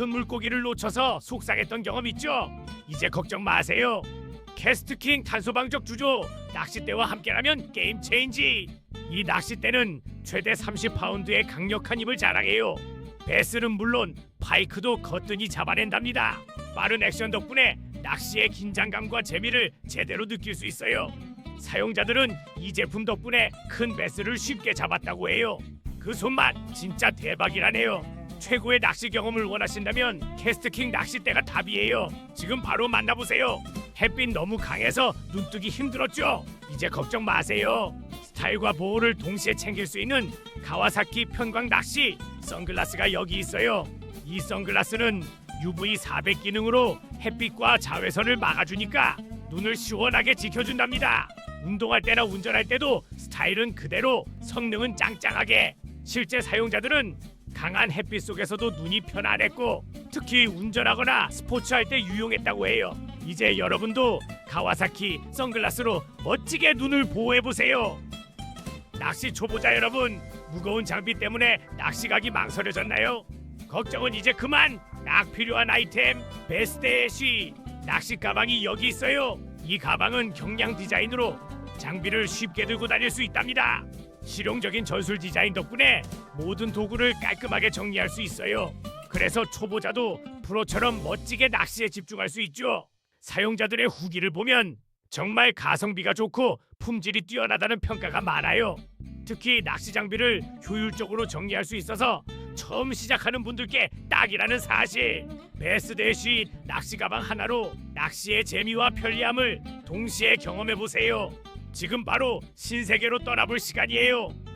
큰 물고기를 놓쳐서 속상했던 경험 있죠? 이제 걱정 마세요. 캐스트킹 탄소방적 주조 낚싯대와 함께라면 게임 체인지. 이 낚싯대는 최대 30파운드의 강력한 힘을 자랑해요. 베스는 물론 파이크도 거뜬히 잡아낸답니다. 빠른 액션 덕분에 낚시의 긴장감과 재미를 제대로 느낄 수 있어요. 사용자들은 이 제품 덕분에 큰 베스를 쉽게 잡았다고 해요. 그 손맛 진짜 대박이라네요. 최고의 낚시 경험을 원하신다면 캐스트킹 낚싯대가 답이에요. 지금 바로 만나보세요. 햇빛 너무 강해서 눈뜨기 힘들었죠? 이제 걱정 마세요. 스타일과 보호를 동시에 챙길 수 있는 가와사키 편광 낚시 선글라스가 여기 있어요. 이 선글라스는 UV 400 기능으로 햇빛과 자외선을 막아주니까 눈을 시원하게 지켜준답니다. 운동할 때나 운전할 때도 스타일은 그대로 성능은 짱짱하게 실제 사용자들은 강한 햇빛 속에서도 눈이 편안했고 특히 운전하거나 스포츠할 때 유용했다고 해요. 이제 여러분도 가와사키 선글라스로 멋지게 눈을 보호해 보세요. 낚시 초보자 여러분, 무거운 장비 때문에 낚시 가기 망설여졌나요? 걱정은 이제 그만. 딱 필요한 아이템 베스트의 쉬 낚시 가방이 여기 있어요. 이 가방은 경량 디자인으로 장비를 쉽게 들고 다닐 수 있답니다. 실용적인 전술 디자인 덕분에 모든 도구를 깔끔하게 정리할 수 있어요. 그래서 초보자도 프로처럼 멋지게 낚시에 집중할 수 있죠. 사용자들의 후기를 보면 정말 가성비가 좋고 품질이 뛰어나다는 평가가 많아요. 특히 낚시 장비를 효율적으로 정리할 수 있어서 처음 시작하는 분들께 딱이라는 사실. 베스 대시 낚시 가방 하나로 낚시의 재미와 편리함을 동시에 경험해 보세요. 지금 바로 신세계로 떠나볼 시간이에요.